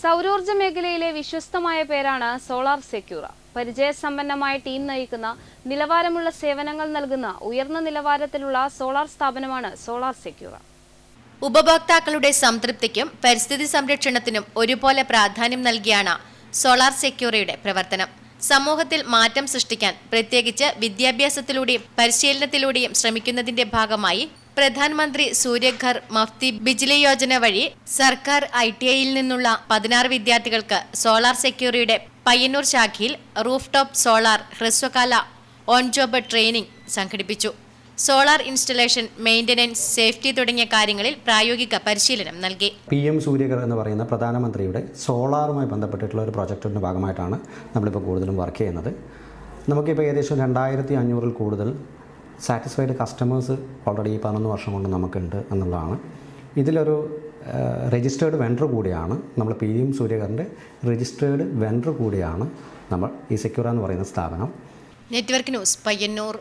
സൗരോർജ മേഖലയിലെ വിശ്വസ്തമായ പേരാണ് solar Secura. പരിചയസമ്പന്നമായ team നയിക്കുന്ന നിലവാരമുള്ള സേവനങ്ങൾ നൽകുന്ന ഉയർന്ന നിലവാരത്തിലുള്ള സോളാർ സ്ഥാപനമാണ് സോളാർ സെക്യൂറ. ഉപഭോക്താക്കളുടെ സംതൃപ്തിക്കും പരിസ്ഥിതി സംരക്ഷണത്തിനും ഒരുപോലെ പ്രാധാന്യം നൽകിയാണ് സോളാർ സെക്യൂറയുടെ പ്രവർത്തനം. സമൂഹത്തിൽ മാറ്റം സൃഷ്ടിക്കാൻ പ്രത്യേകിച്ച് വിദ്യാഭ്യാസത്തിലൂടെയും പരിശീലനത്തിലൂടെയും ശ്രമിക്കുന്നതിന്റെ ഭാഗമായി പ്രധാനമന്ത്രി സൂര്യഘർ മഫ്തി ബിജ്ലി യോജന വഴി സർക്കാർ ഐ ടി ഐയിൽ നിന്നുള്ള പതിനാറ് വിദ്യാർത്ഥികൾക്ക് സോളാർ സെക്യൂരിയുടെ പയ്യന്നൂർ ശാഖയിൽ റൂഫ് ടോപ്പ് സോളാർ ഹ്രസ്വകാല ഓൺ ജോബ് ട്രെയിനിംഗ് സംഘടിപ്പിച്ചു. സോളാർ ഇൻസ്റ്റലേഷൻ മെയിന്റനൻസ് സേഫ്റ്റി തുടങ്ങിയ കാര്യങ്ങളിൽ പ്രായോഗിക പരിശീലനം നൽകി. പി എം സൂര്യകർ എന്ന് പറയുന്ന പ്രധാനമന്ത്രിയുടെ സോളാറുമായി ബന്ധപ്പെട്ടിട്ടുള്ള ഒരു പ്രൊജക്ടിന്റെ ഭാഗമായിട്ടാണ് നമ്മളിപ്പോൾ കൂടുതലും വർക്ക് ചെയ്യുന്നത്. നമുക്കിപ്പോൾ ഏകദേശം രണ്ടായിരത്തി അഞ്ഞൂറിൽ കൂടുതൽ സാറ്റിസ്ഫൈഡ് കസ്റ്റമേഴ്സ് ഓൾറെഡി ഈ പതിനൊന്ന് വർഷം കൊണ്ട് നമുക്കുണ്ട് എന്നുള്ളതാണ്. ഇതിലൊരു രജിസ്റ്റേർഡ് വെണ്ടർ കൂടിയാണ് നമ്മൾ പി എം സൂര്യകറിന്റെ രജിസ്റ്റേർഡ് വെണ്ടർ കൂടിയാണ് നമ്മൾ ഈ സെക്യൂറ എന്ന് പറയുന്ന സ്ഥാപനം. Network news Payyanur